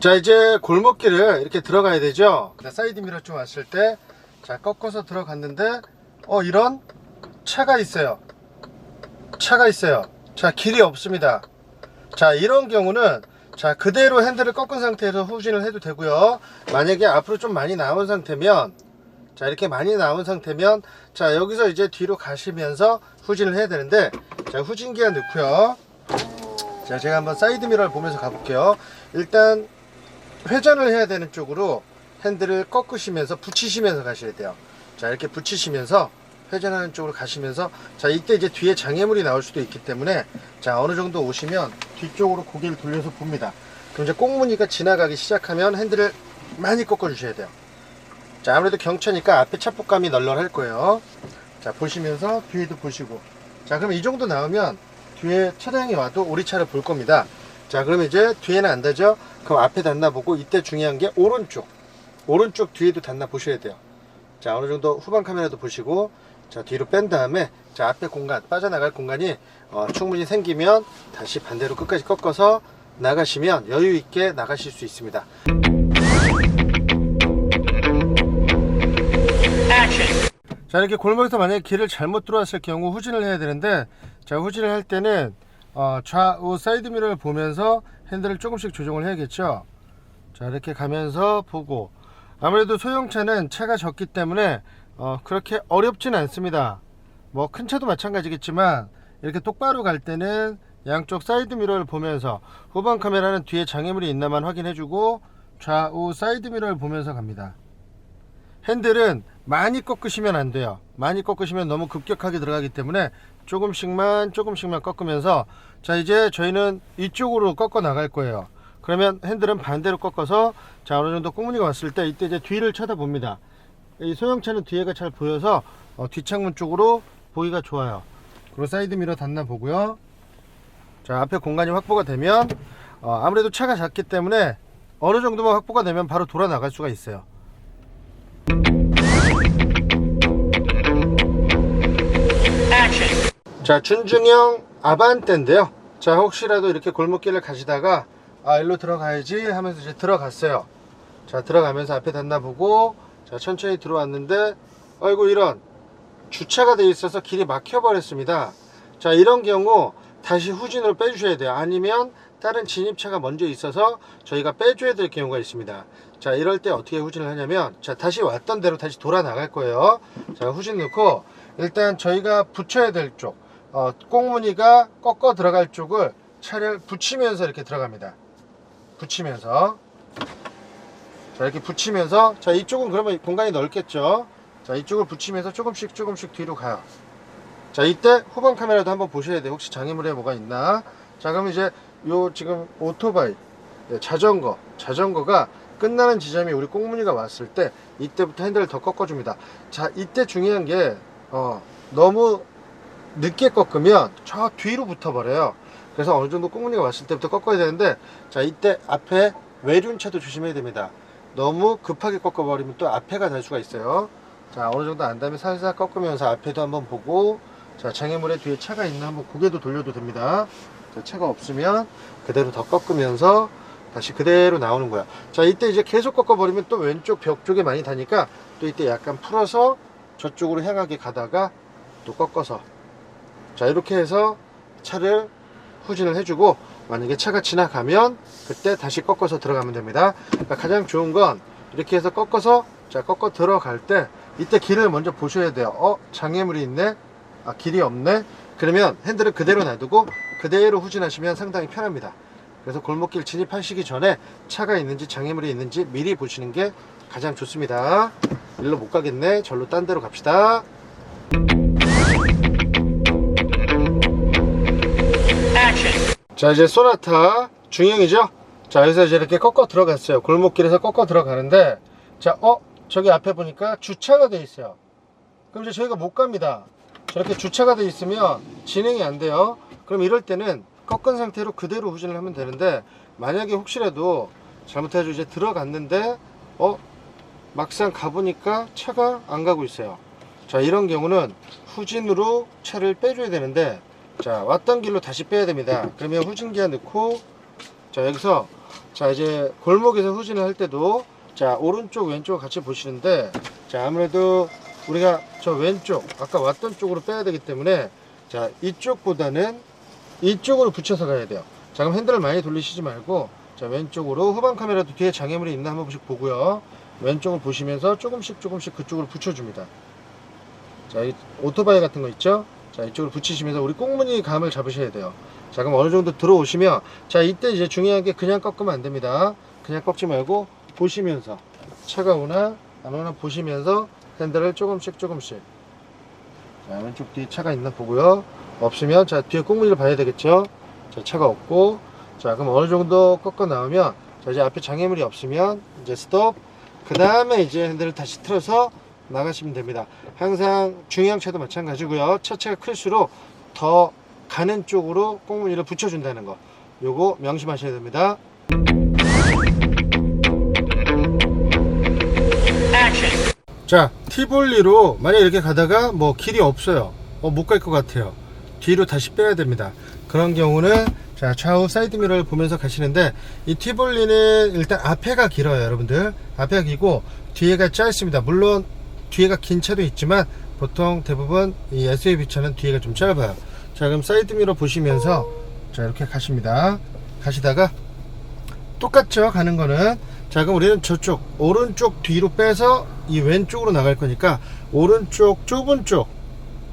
자 이제 골목길을 이렇게 들어가야 되죠? 자, 사이드 미러 좀 왔을 때 자 꺾어서 들어갔는데 어 이런 차가 있어요. 차가 있어요. 자 길이 없습니다. 자 이런 경우는 자 그대로 핸들을 꺾은 상태에서 후진을 해도 되고요. 만약에 앞으로 좀 많이 나온 상태면 자 이렇게 많이 나온 상태면 자 여기서 이제 뒤로 가시면서 후진을 해야 되는데 자 후진기가 넣고요. 자 제가 한번 사이드 미러를 보면서 가볼게요. 일단 회전을 해야 되는 쪽으로 핸들을 꺾으시면서 붙이시면서 가셔야 돼요. 자 이렇게 붙이시면서 회전하는 쪽으로 가시면서 자 이때 이제 뒤에 장애물이 나올 수도 있기 때문에 자 어느 정도 오시면 뒤쪽으로 고개를 돌려서 봅니다. 그럼 이제 꽁무니가 지나가기 시작하면 핸들을 많이 꺾어 주셔야 돼요. 자 아무래도 경차니까 앞에 차폭감이 널널할 거예요. 자 보시면서 뒤에도 보시고. 자 그럼 이 정도 나오면 뒤에 차량이 와도 우리 차를 볼 겁니다. 자 그러면 이제 뒤에는 안 닿죠? 그럼 앞에 닿나 보고 이때 중요한 게 오른쪽. 오른쪽 뒤에도 닿나 보셔야 돼요. 자 어느 정도 후방 카메라도 보시고 자 뒤로 뺀 다음에 자 앞에 공간 빠져나갈 공간이 어, 충분히 생기면 다시 반대로 끝까지 꺾어서 나가시면 여유 있게 나가실 수 있습니다. 자 이렇게 골목에서 만약에 길을 잘못 들어왔을 경우 후진을 해야 되는데 자 후진을 할 때는 어, 좌우 사이드 미러를 보면서 핸들을 조금씩 조정을 해야겠죠? 자 이렇게 가면서 보고. 아무래도 소형차는 차가 적기 때문에 어, 그렇게 어렵진 않습니다 뭐 큰 차도 마찬가지겠지만 이렇게 똑바로 갈 때는 양쪽 사이드 미러를 보면서 후방 카메라는 뒤에 장애물이 있나만 확인해주고 좌우 사이드 미러를 보면서 갑니다 핸들은 많이 꺾으시면 안 돼요. 많이 꺾으시면 너무 급격하게 들어가기 때문에 조금씩만 조금씩만 꺾으면서 자 이제 저희는 이쪽으로 꺾어 나갈 거예요. 그러면 핸들은 반대로 꺾어서 자 어느 정도 꽁무니가 왔을 때 이때 이제 뒤를 쳐다봅니다. 이 소형차는 뒤에가 잘 보여서 어, 뒷창문 쪽으로 보기가 좋아요. 그리고 사이드 미러 닿나 보고요. 자 앞에 공간이 확보가 되면 어, 아무래도 차가 작기 때문에 어느 정도만 확보가 되면 바로 돌아 나갈 수가 있어요. 자 준중형 아반떼인데요 자 혹시라도 이렇게 골목길을 가시다가 아 일로 들어가야지 하면서 이제 들어갔어요 자 들어가면서 앞에 닿나 보고 자 천천히 들어왔는데 아이고 이런. 주차가 돼 있어서 길이 막혀 버렸습니다. 자 이런 경우 다시 후진으로 빼주셔야 돼요. 아니면 다른 진입차가 먼저 있어서 저희가 빼줘야 될 경우가 있습니다. 자 이럴 때 어떻게 후진을 하냐면 자 다시 왔던 대로 다시 돌아 나갈 거예요. 자 후진 넣고 일단 저희가 붙여야 될쪽 어, 꽁무니가 꺾어 들어갈 쪽을 차를 붙이면서 이렇게 들어갑니다. 붙이면서 자 이렇게 붙이면서 자 이쪽은 그러면 공간이 넓겠죠? 자 이쪽을 붙이면서 조금씩 조금씩 뒤로 가요. 자 이때 후방 카메라도 한번 보셔야 돼요. 혹시 장애물에 뭐가 있나? 자 그럼 이제 요 지금 오토바이 네, 자전거 자전거가 끝나는 지점이 우리 꽁무니가 왔을 때 이때부터 핸들을 더 꺾어줍니다. 자 이때 중요한 게 어, 너무 늦게 꺾으면 저 뒤로 붙어버려요. 그래서 어느 정도 꽁무니가 왔을 때부터 꺾어야 되는데 자 이때 앞에 외륜차도 조심해야 됩니다 너무 급하게 꺾어버리면 또 앞에가 될 수가 있어요. 자 어느 정도 안 다음에 살살 꺾으면서 앞에도 한번 보고 자 장애물에 뒤에 차가 있나 한번 고개도 돌려도 됩니다. 자, 차가 없으면 그대로 더 꺾으면서 다시 그대로 나오는 거야. 자 이때 이제 계속 꺾어버리면 또 왼쪽 벽 쪽에 많이 다니까 또 이때 약간 풀어서 저쪽으로 향하게 가다가 또 꺾어서. 자 이렇게 해서 차를 후진을 해주고 만약에 차가 지나가면 그때 다시 꺾어서 들어가면 됩니다. 그러니까 가장 좋은 건 이렇게 해서 꺾어서 자 꺾어 들어갈 때 이때 길을 먼저 보셔야 돼요. 어 장애물이 있네. 아 길이 없네. 그러면 핸들을 그대로 놔두고 그대로 후진하시면 상당히 편합니다. 그래서 골목길 진입하시기 전에 차가 있는지 장애물이 있는지 미리 보시는 게 가장 좋습니다. 일로 못 가겠네. 절로 딴 데로 갑시다 자 이제 소나타 중형이죠? 자 여기서 이제 이렇게 꺾어 들어갔어요. 골목길에서 꺾어 들어가는데 자어? 저기 앞에 보니까 주차가 돼 있어요. 그럼 이제 저희가 못 갑니다. 저렇게 주차가 돼 있으면 진행이 안 돼요. 그럼 이럴 때는 꺾은 상태로 그대로 후진을 하면 되는데 만약에 혹시라도 잘못해서 이제 들어갔는데 어? 막상 가보니까 차가 안 가고 있어요. 자 이런 경우는 후진으로 차를 빼줘야 되는데 자 왔던 길로 다시 빼야 됩니다. 그러면 후진기어 넣고 자 여기서 자 이제 골목에서 후진을 할 때도 자 오른쪽 왼쪽 같이 보시는데 자 아무래도 우리가 저 왼쪽 아까 왔던 쪽으로 빼야 되기 때문에 자 이쪽보다는 이쪽으로 붙여서 가야 돼요. 자 그럼 핸들을 많이 돌리시지 말고 자 왼쪽으로 후방 카메라도 뒤에 장애물이 있나 한 번 씩 보고요. 왼쪽을 보시면서 조금씩 조금씩 그쪽으로 붙여줍니다. 자, 이 오토바이 같은 거 있죠? 자, 이쪽으로 붙이시면서 우리 꽁무니 감을 잡으셔야 돼요. 자, 그럼 어느 정도 들어오시면 자, 이때 이제 중요한 게 그냥 꺾으면 안 됩니다. 그냥 꺾지 말고 보시면서 차가 오나 안 오나 보시면서 핸들을 조금씩 조금씩 자, 왼쪽 뒤에 차가 있나 보고요. 없으면 자, 뒤에 꽁무니를 봐야 되겠죠? 자, 차가 없고 자, 그럼 어느 정도 꺾어 나오면 자, 이제 앞에 장애물이 없으면 이제 스톱 그 다음에 이제 핸들을 다시 틀어서 나가시면 됩니다. 항상 중형 차도 마찬가지고요. 차체가 클수록 더 가는 쪽으로 꽁무니를 붙여준다는 거. 요거 명심하셔야 됩니다. 자, 티볼리로 만약 이렇게 가다가 뭐 길이 없어요. 어, 못 갈 것 같아요. 뒤로 다시 빼야 됩니다. 그런 경우는 자, 좌우 사이드 미러를 보면서 가시는데 이 티볼리는 일단 앞에가 길어요, 여러분들. 앞에가 길고 뒤에가 짧습니다. 물론 뒤에가 긴 차도 있지만 보통 대부분 이 SUV 차는 뒤에가 좀 짧아요. 자, 그럼 사이드 미러 보시면서 자, 이렇게 가십니다. 가시다가 똑같죠 가는 거는 자 그럼 우리는 저쪽 오른쪽 뒤로 빼서 이 왼쪽으로 나갈 거니까 오른쪽 좁은 쪽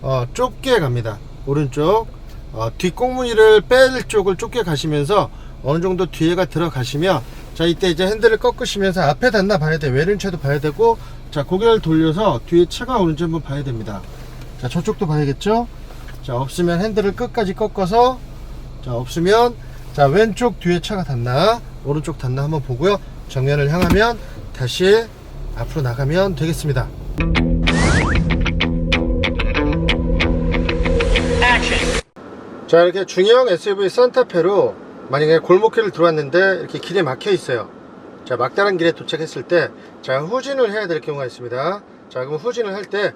어, 좁게 갑니다 오른쪽 어, 뒷꽁무니를 뺄 쪽을 좁게 가시면서 어느 정도 뒤에가 들어가시면 자 이때 이제 핸들을 꺾으시면서 앞에 닿나 봐야 돼. 외륜차도 봐야 되고 자 고개를 돌려서 뒤에 차가 오는지 한번 봐야 됩니다. 자 저쪽도 봐야겠죠? 자 없으면 핸들을 끝까지 꺾어서 자 없으면 자 왼쪽 뒤에 차가 닿나 오른쪽 닿나 한번 보고요. 정면을 향하면 다시 앞으로 나가면 되겠습니다. 자 이렇게 중형 SUV 산타페로 만약에 골목길을 들어왔는데 이렇게 길에 막혀 있어요. 자 막다른 길에 도착했을 때 자 후진을 해야 될 경우가 있습니다. 자 그럼 후진을 할 때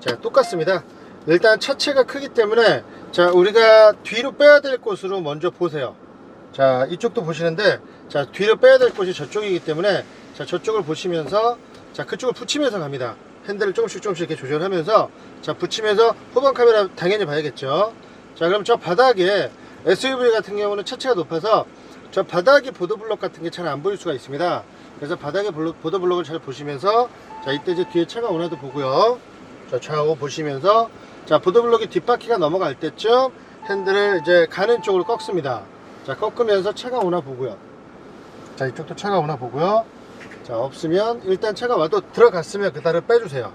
자 똑같습니다. 일단 차체가 크기 때문에 자 우리가 뒤로 빼야 될 곳으로 먼저 보세요. 자 이쪽도 보시는데 자 뒤로 빼야 될 곳이 저쪽이기 때문에 자 저쪽을 보시면서 자 그쪽을 붙이면서 갑니다. 핸들을 조금씩 조금씩 이렇게 조절하면서 자 붙이면서 후방 카메라 당연히 봐야겠죠. 자 그럼 저 바닥에 SUV 같은 경우는 차체가 높아서 저 바닥에 보도블럭 같은 게 잘 안 보일 수가 있습니다. 그래서 바닥에 블록- 보도블럭을 잘 보시면서 자 이때 이제 뒤에 차가 오나도 보고요. 자 좌우 보시면서 자 보도블럭이 뒷바퀴가 넘어갈 때쯤 핸들을 이제 가는 쪽으로 꺾습니다. 자 꺾으면서 차가 오나 보고요. 자 이쪽도 차가 오나 보고요. 자 없으면 일단 차가 와도 들어갔으면 그다를 빼주세요.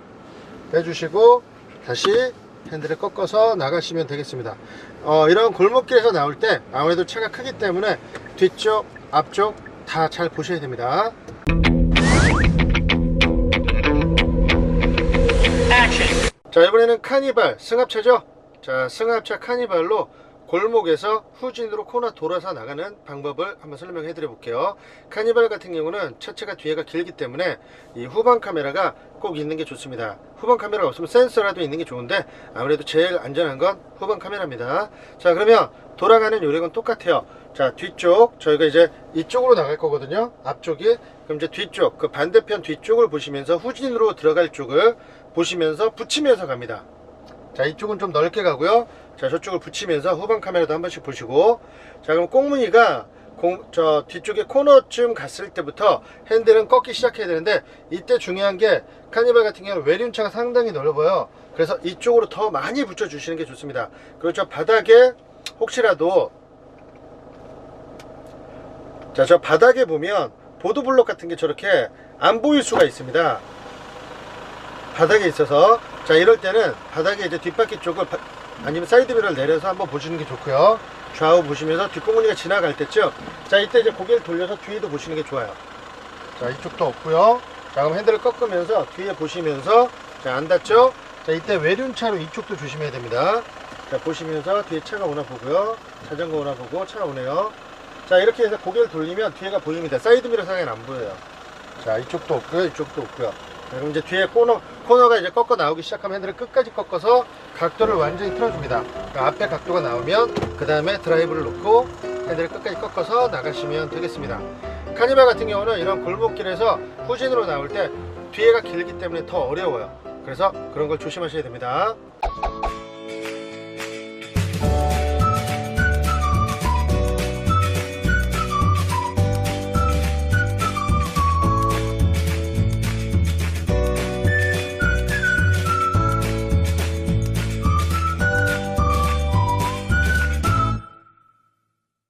빼주시고 다시 핸들을 꺾어서 나가시면 되겠습니다 어, 이런 골목길에서 나올 때 아무래도 차가 크기 때문에 뒤쪽 앞쪽 다 잘 보셔야 됩니다. 자 이번에는 카니발 승합차죠? 자 승합차 카니발로 골목에서 후진으로 코너 돌아서 나가는 방법을 한번 설명해 드려 볼게요. 카니발 같은 경우는 차체가 뒤에가 길기 때문에 이 후방 카메라가 꼭 있는 게 좋습니다. 후방 카메라가 없으면 센서라도 있는 게 좋은데 아무래도 제일 안전한 건 후방 카메라입니다. 자 그러면 돌아가는 요령은 똑같아요. 자 뒤쪽 저희가 이제 이쪽으로 나갈 거거든요. 앞쪽이. 그럼 이제 뒤쪽 그 반대편 뒤쪽을 보시면서 후진으로 들어갈 쪽을 보시면서 붙이면서 갑니다. 자 이쪽은 좀 넓게 가고요 자 저쪽을 붙이면서 후방 카메라도 한 번씩 보시고. 자 그럼 꽁무니가 공, 저 뒤쪽에 코너쯤 갔을 때부터 핸들은 꺾기 시작해야 되는데 이때 중요한 게 카니발 같은 경우는 외륜차가 상당히 넓어요. 그래서 이쪽으로 더 많이 붙여 주시는 게 좋습니다. 저 바닥에 혹시라도 자 저 바닥에 보면 보도블록 같은 게 저렇게 안 보일 수가 있습니다. 바닥에 있어서. 자 이럴 때는 바닥에 이제 뒷바퀴 쪽을 바- 아니면 사이드미러를 내려서 한번 보시는 게 좋고요. 좌우 보시면서 뒷공무니가 지나갈 때쯤. 자 이때 이제 고개를 돌려서 뒤에도 보시는 게 좋아요. 자 이쪽도 없고요. 자 그럼 핸들을 꺾으면서 뒤에 보시면서 자 안 닿죠? 자 이때 외륜차로 이쪽도 조심해야 됩니다. 자 보시면서 뒤에 차가 오나 보고요. 자전거 오나 보고 차가 오네요. 자 이렇게 해서 고개를 돌리면 뒤에가 보입니다. 사이드미러 상에는 안 보여요. 자 이쪽도 없고요. 이쪽도 없고요. 자, 그럼 이제 뒤에 코너, 코너가 이제 꺾어 나오기 시작하면 핸들을 끝까지 꺾어서 각도를 완전히 틀어줍니다. 그러니까 앞에 각도가 나오면 그 다음에 드라이브를 놓고 핸들을 끝까지 꺾어서 나가시면 되겠습니다. 카니발 같은 경우는 이런 골목길에서 후진으로 나올 때 뒤에가 길기 때문에 더 어려워요. 그래서 그런 걸 조심하셔야 됩니다